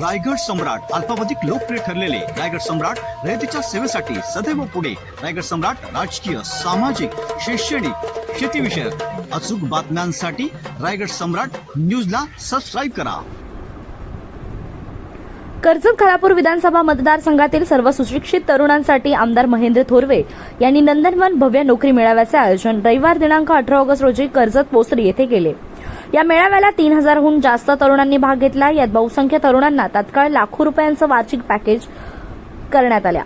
रायगड सम्राट अल्पावधिक लोकप्रिय ठरलेले रायगड सम्राट रयतेच्या सेवेसाठी सदैव पुढे. रायगड सम्राट राजकीय सामाजिक शैक्षणिक शेतीविषयक अचूक बातम्यांसाठी रायगड सम्राट न्यूजला सबस्क्राईब करा. कर्जत खालापूर विधानसभा मतदारसंघातील सर्व सुशिक्षित तरुणांसाठी आमदार महेंद्र थोरवे यांनी नंदनवन भव्य नोकरी मेळाव्याचे आयोजन रविवार दिनांक अठरा ऑगस्ट रोजी कर्जत पोसरी येथे केले. या मेळाव्याला तीन हजारहून जास्त तरुणांनी भाग घेतला. यात बहुसंख्य तरुणांना तात्काळ लाखो रुपयांचं वार्षिक पॅकेज करण्यात आल्या.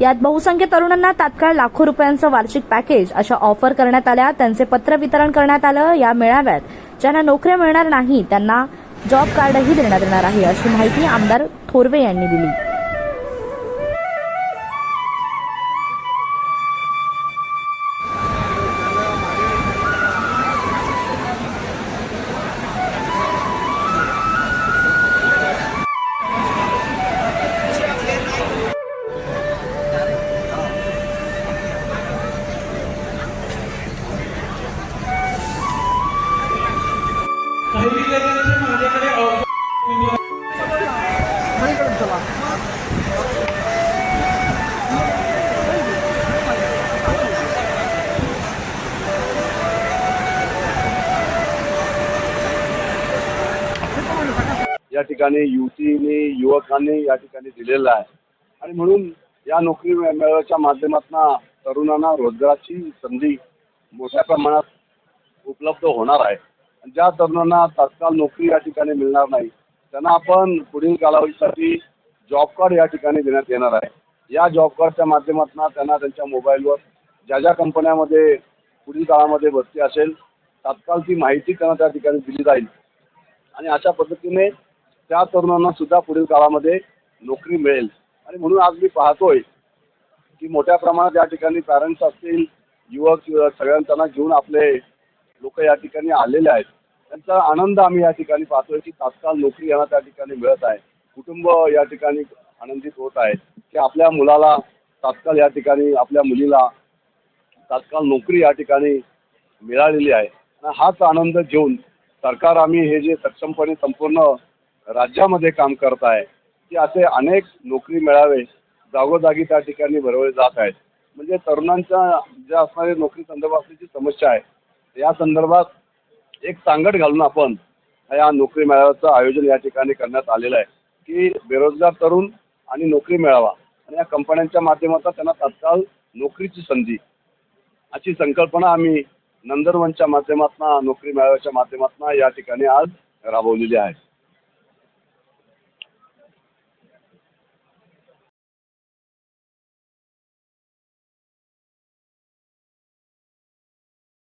यात बहुसंख्य तरुणांना तात्काळ लाखो रुपयांचं वार्षिक पॅकेज अशा ऑफर करण्यात आल्या. त्यांचे पत्र वितरण करण्यात आलं. या मेळाव्यात ज्यांना नोकऱ्या मिळणार नाही त्यांना जॉब कार्डही देण्यात येणार आहे अशी माहिती आमदार थोरवे यांनी दिली. या ठिकाणी युवतीने युवकांनी या ठिकाणी दिलेला आहे. आणि म्हणून या नोकरी मेळाव्याच्या माध्यमातून तरुणांना रोजगाराची संधी मोठ्या प्रमाणात उपलब्ध होणार आहे. ज्या तरुणांना तात्काळ नोकरी या ठिकाणी मिळणार नाही त्यांना आपण पुढील कालावधीसाठी जॉब कार्ड या ठिकाणी देण्यात येणार आहे. या जॉब कार्डच्या माध्यमातून त्यांना त्यांच्या मोबाईलवर ज्या ज्या कंपन्यामध्ये पुढील काळामध्ये भरती असेल तात्काळ ती माहिती त्यांना त्या ठिकाणी दिली जाईल. आणि अशा पद्धतीने त्या तरुणांना सुद्धा पुढील काळामध्ये नोकरी मिळेल. आणि म्हणून आज मी पाहतोय की मोठ्या प्रमाणात या ठिकाणी पॅरेंट्स असतील युवक सगळ्यांना घेऊन आपले लोक या ठिकाणी आलेले आहेत. त्यांचा आनंद आम्ही या ठिकाणी पाहतोय की तात्काळ नोकरी यांना त्या ठिकाणी मिळत आहे. कुटुंब या ठिकाणी आनंदित होत आहे की आपल्या मुलाला तात्काळ या ठिकाणी आपल्या मुलीला तात्काळ नोकरी या ठिकाणी मिळालेली आहे. आणि हाच आनंद घेऊन सरकार आम्ही हे जे सक्षमपणे संपूर्ण राज्यामध्ये काम करत आहे की असे अनेक नोकरी मिळावे जागोजागी त्या ठिकाणी भरवले जात आहेत. म्हणजे तरुणांच्या ज्या असणारे नोकरी संदर्भातली जी समस्या आहे या संदर्भात एक सांगड घालून आपण या नोकरी मेळाव्याचं आयोजन या ठिकाणी करण्यात आलेलं आहे की बेरोजगार तरुण आणि नोकरी मिळावा. आणि या कंपन्यांच्या माध्यमातून त्यांना तत्काळ नोकरीची संधी अशी संकल्पना आम्ही नंदनवनच्या माध्यमातून नोकरी मेळाव्याच्या माध्यमातून या ठिकाणी आज राबवलेली आहे.